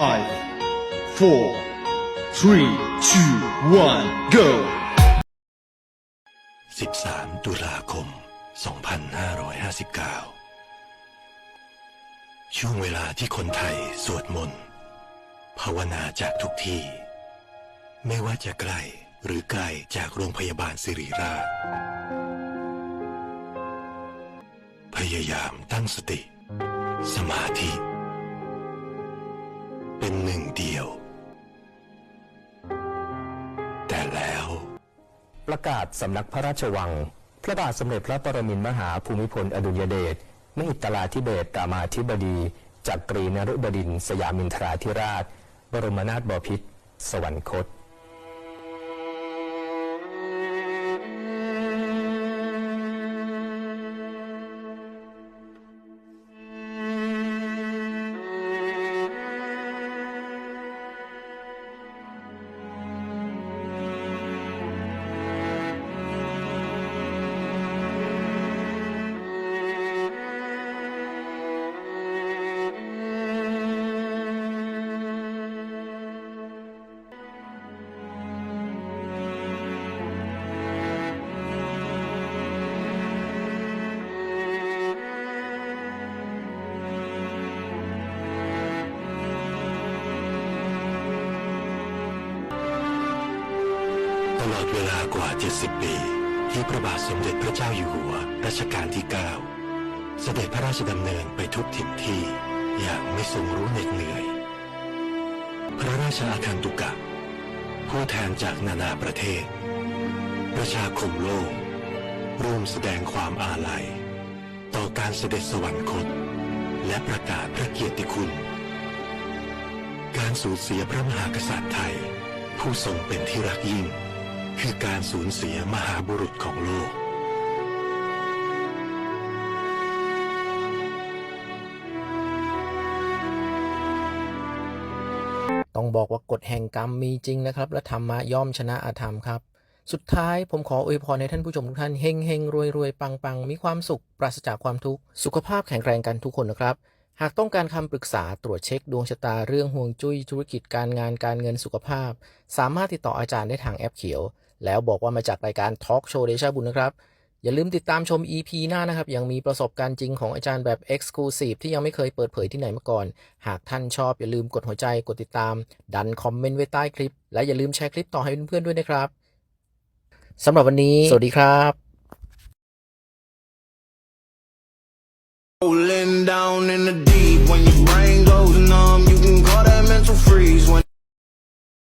Five, four, three, two, one, go! 13 ตุลาคม 2559 ช่วงเวลาที่คนไทยสวดมนต์ภาวนาจากทุกที่ ไม่ว่าจะไกลหรือไกลจากโรงพยาบาลสิริราช พยายามตั้งสติ สมาธิ เป็นหนึ่งเดียว แต่แล้ว ประกาศสำนักพระราชวัง พระบาทสมเด็จพระปรมินทรมหาภูมิพลอดุลยเดชมหิตลาธิเบศรามาธิบดีจักรีนรุบดินสยามินทราธิราช บรมนาถบพิตรสวรรคต ตลอดเวลากว่า 70 ปีที่พระบาทสมเด็จพระเจ้าอยู่หัวรัชกาลที่ 9 เสด็จพระราชดำเนินไปทุกถิ่นที่อย่างไม่ทรงรู้เหน็ดเหนื่อย พระราชอาคันตุกะ ผู้แทนจากนานาประเทศ ประชาคมโลก ร่วมแสดงความอาลัย ต่อการเสด็จสวรรคต และประกาศพระเกียรติคุณ การสูญเสียพระมหากษัตริย์ไทย ผู้ทรงเป็นที่รักยิ่ง คือการสูญเสียมหาบุรุษของโลก ต้องบอกว่ากฎแห่งกรรมมีจริงนะครับ และธรรมะย่อมชนะอาธรรมครับ สุดท้ายผมขออวยพรให้ท่านผู้ชมทุกท่านเฮงเฮงรวยรวยปังปังมีความสุข ปราศจากความทุกข์ สุขภาพแข็งแรงกันทุกคนนะครับ หากต้องการคำปรึกษาตรวจเช็คดวงชะตาเรื่องห่วงจุ้ยธุรกิจการงานการเงินสุขภาพ สามารถติดต่ออาจารย์ได้ทางแอปเขียว แล้วบอกว่ามาจากรายการทอล์กโชว์เดชาบุญนะครับ อย่าลืมติดตามชม EP หน้านะครับ ยังมีประสบการณ์จริงของอาจารย์แบบ Exclusive ที่ยังไม่เคยเปิดเผยที่ไหนมาก่อน หากท่านชอบอย่าลืมกดหัวใจกดติดตาม ดันคอมเมนต์ไว้ใต้คลิป และอย่าลืมแชร์คลิปต่อให้เพื่อนๆด้วยนะครับสำหรับวันนี้ สวัสดีครับ Rolling down in the deep. When your brain goes numb, you can call that mental freeze. When